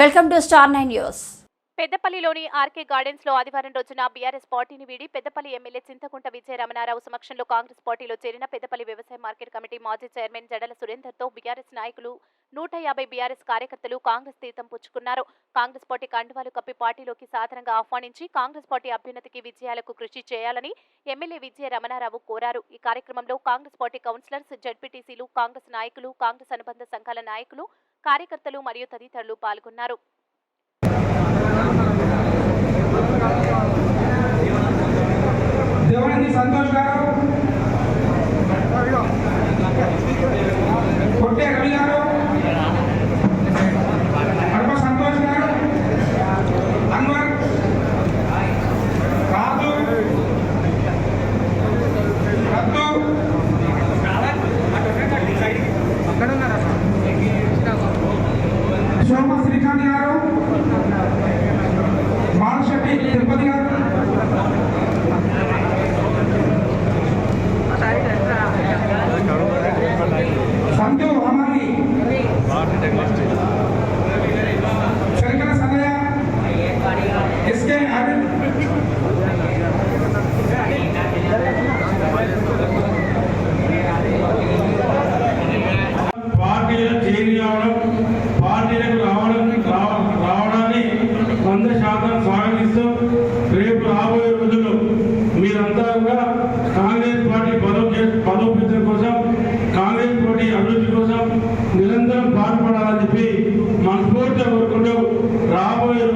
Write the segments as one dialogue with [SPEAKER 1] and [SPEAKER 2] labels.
[SPEAKER 1] Welcome to star nine news.
[SPEAKER 2] పెద్దపల్లిలోని RK గార్డెన్స్లో ఆదివారం రోజున బీఆర్ఎస్ పార్టీని వీడి పెద్దపల్లి ఎమ్మెల్యే చింతకుంట విజయ రమణారావు సమక్షంలో కాంగ్రెస్ పార్టీలో చేరిన పెద్దపల్లి వ్యవసాయ మార్కెట్ కమిటీ మాజీ చైర్మన్ జడల సురేందర్తో బీఆర్ఎస్ నాయకులు నూట యాభై బీఆర్ఎస్ కార్యకర్తలు కాంగ్రెస్ తీర్థం పుచ్చుకున్నారు. కాంగ్రెస్ పార్టీ కండువాలు కప్పి పార్టీలోకి సాధారణంగా ఆహ్వానించి కాంగ్రెస్ పార్టీ అభ్యున్నతికి విజయాలకు కృషి చేయాలని ఎమ్మెల్యే విజయ రమణారావు కోరారు. ఈ కార్యక్రమంలో కాంగ్రెస్ పార్టీ కౌన్సిలర్స్ జడ్పీటీసీలు కాంగ్రెస్ నాయకులు కాంగ్రెస్ అనుబంధ సంఘాల నాయకులు కార్యకర్తలు మరియు తదితరులు పాల్గొన్నారు.
[SPEAKER 3] సంతోష్ గారు సోమ శ్రీకాంత్ గారు. బాలశెట్టి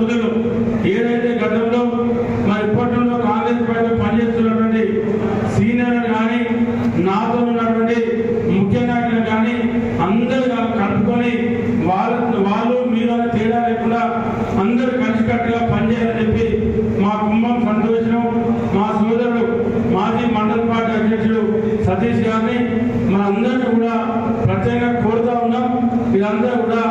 [SPEAKER 4] రాబోయే ఏదైతే గతంలో మరి ఇప్పట్లో కాంగ్రెస్ పార్టీ పనిచేస్తున్నటువంటి సీనియర్ కానీ నాతో ఉన్నటువంటి ముఖ్య నాయకులు కానీ అందరూ కలుపుకొని వాళ్ళు వాళ్ళు మీరు తేడా లేకుండా అందరూ కలిసికట్టుగా పనిచేయాలని చెప్పి మా కుంభం సంతోషం మా సోదరుడు మాజీ మండల పార్టీ అధ్యక్షుడు సతీష్ గారిని మనందరినీ కూడా ప్రత్యేకంగా కోరుతా ఉన్నాం. మీరందరూ కూడా